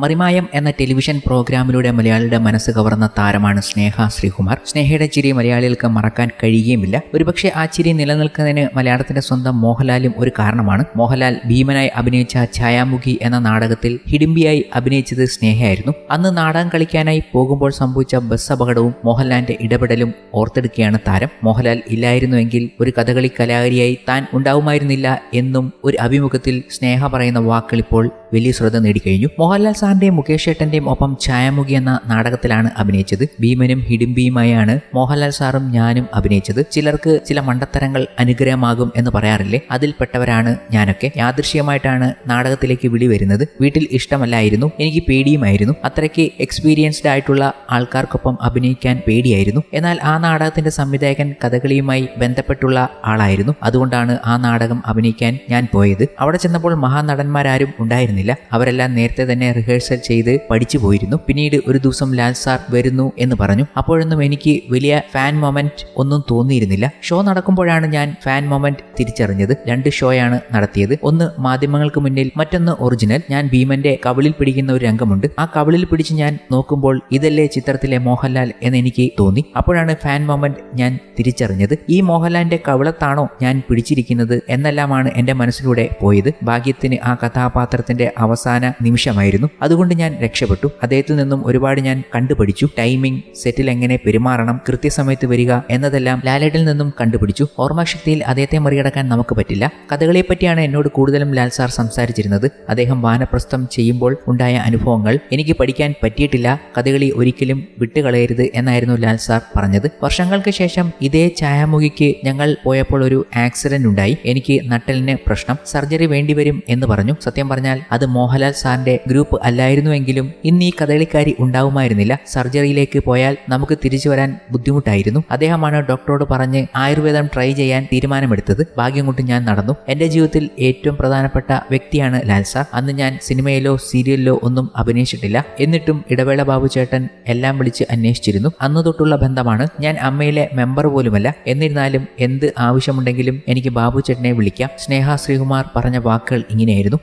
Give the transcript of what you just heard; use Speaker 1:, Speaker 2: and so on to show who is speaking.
Speaker 1: മറിമായം എന്ന ടെലിവിഷൻ പ്രോഗ്രാമിലൂടെ മലയാളിയുടെ മനസ്സ് കവർന്ന താരമാണ് സ്നേഹ ശ്രീകുമാർ. സ്നേഹയുടെ ചിരി മലയാളികൾക്ക് മറക്കാൻ കഴിയുകയുമില്ല. ഒരുപക്ഷെ ആ ചിരി നിലനിൽക്കുന്നതിന് മലയാളത്തിന്റെ സ്വന്തം മോഹൻലാലും ഒരു കാരണമാണ്. മോഹൻലാൽ ഭീമനായി അഭിനയിച്ച ഛായാമുഖി എന്ന നാടകത്തിൽ ഹിഡിംബിയായി അഭിനയിച്ചത് സ്നേഹയായിരുന്നു. അന്ന് നാടകം കളിക്കാനായി പോകുമ്പോൾ സംഭവിച്ച ബസ് അപകടവും മോഹൻലാലിന്റെ ഇടപെടലും ഓർത്തെടുക്കുകയാണ് താരം. മോഹൻലാൽ ഇല്ലായിരുന്നുവെങ്കിൽ ഒരു കഥകളി കലാകാരിയായി താൻ ഉണ്ടാവുമായിരുന്നില്ല എന്നും ഒരു അഭിമുഖത്തിൽ സ്നേഹ പറയുന്ന വാക്കുകൾ ഇപ്പോൾ വലിയ ശ്രദ്ധ നേടിക്കഴിഞ്ഞു. മോഹൻലാൽ സാറിന്റെയും മുകേഷ് ഏട്ടന്റെയും ഒപ്പം ഛായാമുഖി എന്ന നാടകത്തിലാണ് അഭിനയിച്ചത്. ഭീമനും ഹിഡിംബിയുമായാണ് മോഹൻലാൽ സാറും ഞാനും അഭിനയിച്ചത്. ചിലർക്ക് ചില മണ്ടത്തരങ്ങൾ അനുഗ്രഹമാകും എന്ന് പറയാറില്ലേ? അതിൽപ്പെട്ടവരാണ് ഞാനൊക്കെ. യാദൃശ്യമായിട്ടാണ് നാടകത്തിലേക്ക് വിളി വരുന്നത്. വീട്ടിൽ ഇഷ്ടമല്ലായിരുന്നു. എനിക്ക് പേടിയുമായിരുന്നു. അത്രയ്ക്ക് എക്സ്പീരിയൻസ്ഡ് ആയിട്ടുള്ള ആൾക്കാർക്കൊപ്പം അഭിനയിക്കാൻ പേടിയായിരുന്നു. എന്നാൽ ആ നാടകത്തിന്റെ സംവിധായകൻ കഥകളിയുമായി ബന്ധപ്പെട്ടുള്ള ആളായിരുന്നു. അതുകൊണ്ടാണ് ആ നാടകം അഭിനയിക്കാൻ ഞാൻ പോയത്. അവിടെ ചെന്നപ്പോൾ മഹാനടന്മാരാരും ഉണ്ടായിരുന്നില്ല. അവരെല്ലാം നേരത്തെ തന്നെ റിഹേഴ്സൽ ചെയ്ത് പഠിച്ചു പോയിരുന്നു. പിന്നീട് ഒരു ദിവസം ലാൽ സാർ വരുന്നു എന്ന് പറഞ്ഞു. അപ്പോഴൊന്നും എനിക്ക് വലിയ ഫാൻ മൊമെന്റ് ഒന്നും തോന്നിയിരുന്നില്ല. ഷോ നടക്കുമ്പോഴാണ് ഞാൻ ഫാൻ മൊമെന്റ് തിരിച്ചറിഞ്ഞത്. രണ്ട് ഷോയാണ് നടത്തിയത്. ഒന്ന് മാധ്യമങ്ങൾക്ക് മുന്നിൽ മറ്റൊന്ന് ഒറിജിനൽ ഞാൻ ഭീമന്റെ കവിളിൽ പിടിക്കുന്ന ഒരു രംഗമുണ്ട്. ആ കവിളിൽ പിടിച്ച് ഞാൻ നോക്കുമ്പോൾ ഇതല്ലേ ചിത്രത്തിലെ മോഹൻലാൽ എന്ന് എനിക്ക് തോന്നി. അപ്പോഴാണ് ഫാൻ മൊമെന്റ് ഞാൻ തിരിച്ചറിഞ്ഞത്. ഈ മോഹൻലാലിന്റെ കവിളത്താണോ ഞാൻ പിടിച്ചിരിക്കുന്നത് എന്നെല്ലാമാണ് എന്റെ മനസ്സിലൂടെ പോയത്. ഭാഗ്യത്തിന് ആ കഥാപാത്രത്തിന്റെ അവസാന നിമിഷമായിരുന്നു. അതുകൊണ്ട് ഞാൻ രക്ഷപ്പെട്ടു. അദ്ദേഹത്തിൽ നിന്നും ഒരുപാട് ഞാൻ കണ്ടുപഠിച്ചു ടൈമിംഗ് സെറ്റിൽ എങ്ങനെ പെരുമാറണം കൃത്യസമയത്ത് വരിക എന്നതെല്ലാം ലാലേട്ടിൽ നിന്നും കണ്ടുപിടിച്ചു. ഓർമ്മശക്തിയിൽ അദ്ദേഹത്തെ മറികടക്കാൻ നമുക്ക് പറ്റില്ല. കഥകളെ പറ്റിയാണ് എന്നോട് കൂടുതലും ലാൽ സാർ സംസാരിച്ചിരുന്നത്. അദ്ദേഹം വാനപ്രസ്ഥം ചെയ്യുമ്പോൾ ഉണ്ടായ അനുഭവങ്ങൾ എനിക്ക് പഠിക്കാൻ പറ്റിയിട്ടില്ല. കഥകളി ഒരിക്കലും വിട്ടുകളയരുത് എന്നായിരുന്നു ലാൽ സാർ പറഞ്ഞത്. വർഷങ്ങൾക്ക് ശേഷം ഇതേ ഛായാമുഖിക്ക് ഞങ്ങൾ പോയപ്പോൾ ഒരു ആക്സിഡന്റ് ഉണ്ടായി. എനിക്ക് നട്ടലിന് പ്രശ്നം സർജറി വേണ്ടിവരും എന്ന് പറഞ്ഞു. സത്യം പറഞ്ഞാൽ അത് മോഹൻലാൽ സാറിന്റെ ഗ്രൂപ്പ് അല്ലായിരുന്നുവെങ്കിലും ഇന്ന് ഈ കഥകളിക്കാരി ഉണ്ടാവുമായിരുന്നില്ല. സർജറിയിലേക്ക് പോയാൽ നമുക്ക് തിരിച്ചു വരാൻ ബുദ്ധിമുട്ടായിരുന്നു. അദ്ദേഹമാണ് ഡോക്ടറോട് പറഞ്ഞ് ആയുർവേദം ട്രൈ ചെയ്യാൻ തീരുമാനമെടുത്തത്. ഭാഗ്യം കൊണ്ട് ഞാൻ നടന്നു. എന്റെ ജീവിതത്തിൽ ഏറ്റവും പ്രധാനപ്പെട്ട വ്യക്തിയാണ് ലാൽ സാർ. അന്ന് ഞാൻ സിനിമയിലോ സീരിയലിലോ ഒന്നും അഭിനയിച്ചിട്ടില്ല. എന്നിട്ടും ഇടവേള ബാബു ചേട്ടൻ എല്ലാം വിളിച്ച് അന്വേഷിച്ചിരുന്നു. അന്ന് തൊട്ടുള്ള ബന്ധമാണ് ഞാൻ അമ്മയിലെ മെമ്പർ പോലുമല്ല. എന്നിരുന്നാലും എന്ത് ആവശ്യമുണ്ടെങ്കിലും എനിക്ക് ബാബു ചേട്ടനെ വിളിക്കാം. സ്നേഹ ശ്രീകുമാർ പറഞ്ഞ വാക്കുകൾ ഇങ്ങനെയായിരുന്നു.